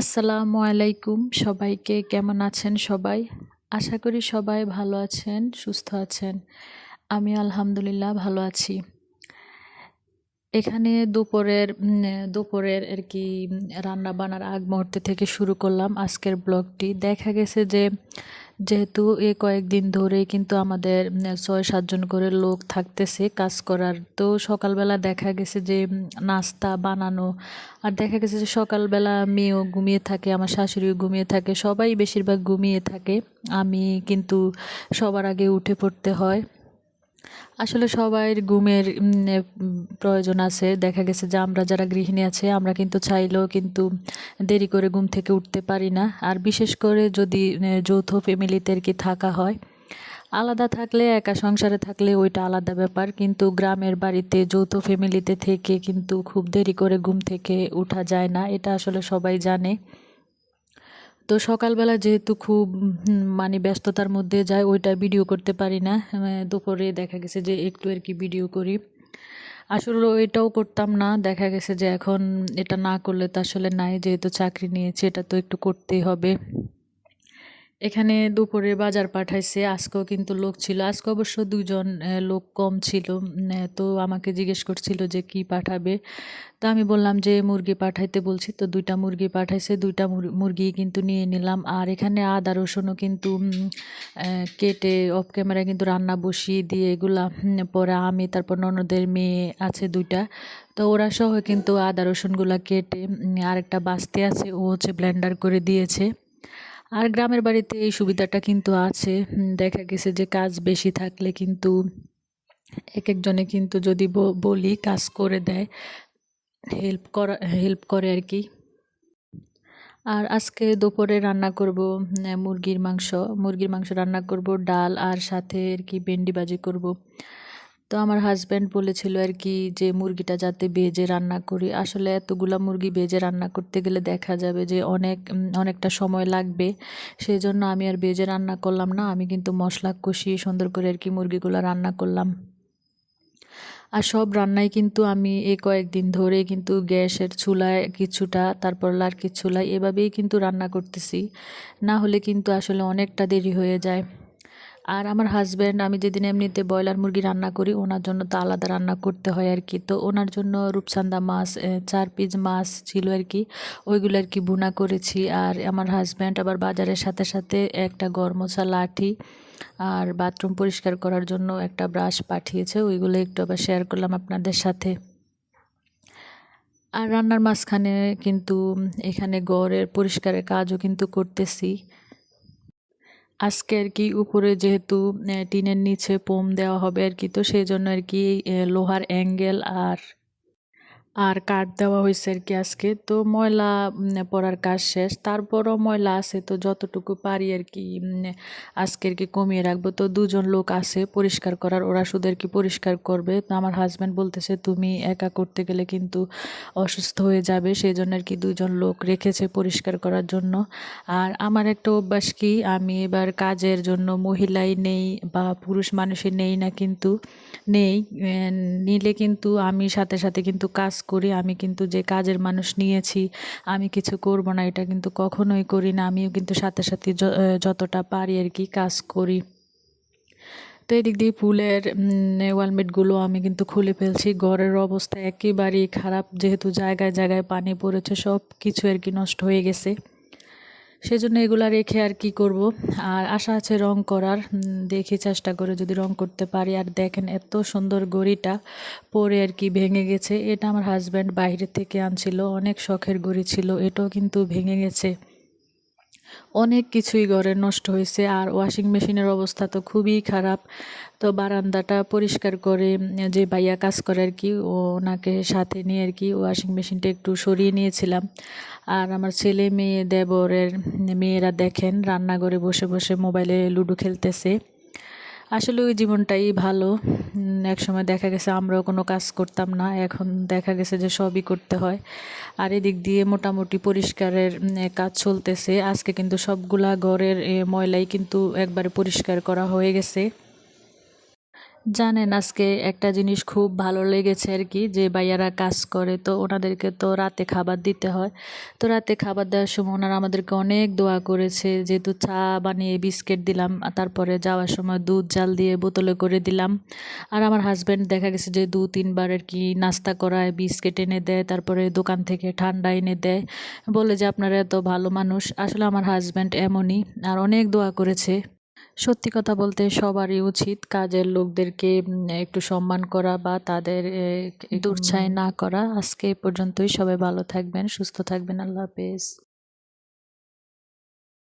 আসসালামু আলাইকুম সবাইকে, কেমন আছেন সবাই? আশা করি সবাই ভালো আছেন, সুস্থ আছেন। আমি আলহামদুলিল্লাহ ভালো আছি। এখানে দুপুরের দুপুরের আর কি রান্না বান্নার আগ মুহূর্তে থেকে শুরু করলাম আজকের ব্লগটি। দেখা গেছে যে যেহেতু এ কয়েকদিন ধরে কিন্তু আমাদের ছয় সাতজন করে লোক থাকতেছে কাজ করার। তো সকালবেলা দেখা গেছে যে নাস্তা বানানো, আর দেখা গেছে যে সকালবেলা মেয়েও ঘুমিয়ে থাকে, আমার শাশুড়িও ঘুমিয়ে থাকে, সবাই বেশিরভাগ ঘুমিয়ে থাকে। আমি কিন্তু সবার আগে উঠে পড়তে হয়। আসলে সবাই ঘুমের প্রয়োজন আছে। দেখা গেছে যে আমরা যারা গৃহিণী আছে, আমরা কিন্তু চাইলেও কিন্তু দেরি করে ঘুম থেকে উঠতে পারি না। আর বিশেষ করে যদি যৌথ ফ্যামিলিতে কি থাকা হয়, আলাদা থাকলে, একা সংসারে থাকলে ওইটা আলাদা ব্যাপার। কিন্তু গ্রামের বাড়িতে, যৌথ ফ্যামিলিতে থেকে কিন্তু খুব দেরি করে ঘুম থেকে উঠা যায় না। এটা আসলে সবাই জানে। তো সকালবেলা যেহেতু খুব মানে ব্যস্ততার মধ্যে যায় ওইটা ভিডিও করতে পারি না। দুপুরে দেখা গেছে যে একটু আর কি ভিডিও করি। আসলে এটাও করতাম না। দেখা গেছে যে এখন এটা না করলে তো আসলে নাই, যেহেতু চাকরি নিয়েছি, এটা তো একটু করতেই হবে। এখানে দুপুরে বাজার পাঠাইছে। আজকেও কিন্তু লোক ছিল। আজকে অবশ্য দুজন লোক কম ছিল। তো আমাকে জিজ্ঞেস করছিল যে কি পাঠাবে। তো আমি বললাম যে মুরগি পাঠাইতে বলছি। তো দুইটা মুরগি পাঠাইছে। দুইটা মুরগি কিন্তু নিয়ে নিলাম। আর এখানে আদা, রসুনও কিন্তু কেটে অফ ক্যামেরায় কিন্তু রান্না বসিয়ে দিয়ে এগুলা পরে আমি, তারপর ননদের মেয়ে আছে দুইটা। তো ওরা সহ কিন্তু আদা, রসুনগুলা কেটে আরেকটা বাস্তি আছে। ও হচ্ছে ব্লেন্ডার করে দিয়েছে। আর গ্রামের বাড়িতে এই সুবিধাটা কিন্তু আছে। দেখা গেছে যে কাজ বেশি থাকলে কিন্তু এক একজনে কিন্তু যদি বলি কাজ করে দেয়, হেল্প করা, হেল্প করে আর কি। আর আজকে দুপুরে রান্না করব মুরগির মাংস। মুরগির মাংস রান্না করব, ডাল আর সাথে আর কি ভেন্ডি ভাজি করব। তো আমার হাজব্যান্ড বলেছিল আর কি যে, মুরগিটা যাতে ভেজে রান্না করি। আসলে এতগুলা মুরগি ভেজে রান্না করতে গেলে দেখা যাবে যে, অনেক অনেকটা সময় লাগবে। সেই জন্য আমি আর ভেজে রান্না করলাম না, আমি কিন্তু মশলা কষিয়ে সুন্দর করে আর কি মুরগিগুলো রান্না করলাম। আর সব রান্নাই কিন্তু আমি এই কয়েকদিন ধরে কিন্তু গ্যাসের চুলায় কিছুটা, তারপর লার্কির চুলায় এভাবেই কিন্তু রান্না করতেছি। না হলে কিন্তু আসলে অনেকটা দেরি হয়ে যায়। আর আমার হাজব্যান্ড আমি যেদিন এমনিতে ব্রয়লার মুরগি রান্না করি, ওনার জন্য তো আলাদা রান্না করতে হয় আর কি। তো ওনার জন্য রূপসান্দা মাছ চার পিস মাছ ছিল আর কি, ওইগুলো আর কি ভুনা করেছি। আর আমার হাজব্যান্ড আবার বাজারের সাথে সাথে একটা গরমোছা লাঠি আর বাথরুম পরিষ্কার করার জন্য একটা ব্রাশ পাঠিয়েছে, ওইগুলো একটু আবার শেয়ার করলাম আপনাদের সাথে। আর রান্নার মাঝখানে কিন্তু এখানে গড়ের পরিষ্কারের কাজও কিন্তু করতেছি। আজকে আর কি উপরে যেহেতু টিনের নিচে পোম দেওয়া হবে আর কি, তো সেই জন্য আর কি লোহার অ্যাঙ্গেল আর আর কাঠ দেওয়া হয়েছে আর কি আজকে। তো ময়লা পড়ার কাজ শেষ। তারপরও ময়লা আছে, তো যতটুকু পারি আর কি আজকে আর কি কমিয়ে রাখব। তো দুজন লোক আছে পরিষ্কার করার, ওরা শুধু কি পরিষ্কার করবে। তো আমার হাজব্যান্ড বলতেছে, তুমি একা করতে গেলে কিন্তু অসুস্থ হয়ে যাবে। সেই জন্য আর কি দুজন লোক রেখেছে পরিষ্কার করার জন্য। আর আমার একটা অভ্যাস কি, আমি এবার কাজের জন্য মহিলাই নেই বা পুরুষ মানুষই নেই না কিন্তু, নেই নিলে কিন্তু আমি সাথে সাথে কিন্তু কাজ করি, আমি কিন্তু যে কাজের মানুষ নিয়েছি, আমি কিছু করব না, এটা কিন্তু কখনোই করি না, আমিও কিন্তু সাথে সাথে যতটা পারি আর কি কাজ করি। তো এদিক দিয়ে ফুলের ওয়ালমেটগুলো আমি কিন্তু খুলে ফেলছি, ঘরের অবস্থা একেবারেই খারাপ, যেহেতু জায়গায় জায়গায় পানি পড়েছে সব কিছু আর কি নষ্ট হয়ে গেছে। সেজন্য এগুলো রেখে আর কি করব। আর আশা আছে রং করার দেখি চেষ্টা করে যদি রং করতে পারি। আর দেখেন এত সুন্দর গড়িটা পরে আর কি ভেঙে গেছে। এটা আমার হাজব্যান্ড বাইরে থেকে আনছিল, অনেক শখের গড়ি ছিল, এটাও কিন্তু ভেঙে গেছে। অনেক কিছুই ঘরে নষ্ট হয়েছে আর ওয়াশিং মেশিনের অবস্থা তো খুবই খারাপ। তো বারান্দাটা পরিষ্কার করে যে ভাইয়া কাজ করে আর কি, ওনাকে সাথে নিয়ে আর কি ওয়াশিং মেশিনটা একটু সরিয়ে নিয়েছিলাম। আর আমার ছেলে মেয়ে দেবরের মেয়েরা দেখেন, রান্নাঘরে বসে বসে মোবাইলে লুডো খেলতেছে। আসলে ওই জীবনটাই ভালো। এক সময় দেখা গেছে আমরাও কোনো কাজ করতাম না, এখন দেখা গেছে যে সবই করতে হয়। আর এদিক দিয়ে মোটামুটি পরিষ্কারের কাজ চলতেছে। আজকে কিন্তু সবগুলা ঘরের ময়লাই কিন্তু একবারে পরিষ্কার করা হয়ে গেছে। জানেন, আজকে একটা জিনিস খুব ভালো লেগেছে আর কি, যে ভাইয়ারা কাজ করে, তো ওনাদেরকে তো রাতে খাবার দিতে হয়। তো রাতে খাবার দেওয়ার সময় ওনারা আমাদেরকে অনেক দোয়া করেছে, যেহেতু চা বানিয়ে বিস্কিট দিলাম তারপরে যাওয়ার সময় দুধ জাল দিয়ে বোতলে করে দিলাম। আর আমার হাজব্যান্ড দেখা গেছে যে দু, তিনবার আর কি নাস্তা করায়, বিস্কিট এনে দেয়, তারপরে দোকান থেকে ঠান্ডা এনে দেয়। বলে যে আপনারা এত ভালো মানুষ, আসলে আমার হাজব্যান্ড এমনই, আর অনেক দোয়া করেছে। সত্যি কথা বলতে সবারই উচিত কাজের লোকদেরকে একটু সম্মান করা বা তাদের দুর্ছায় না করা। আজকে এ পর্যন্তই। সবাই ভালো থাকবেন সুস্থ থাকবেন। আল্লাহ হাফেজ।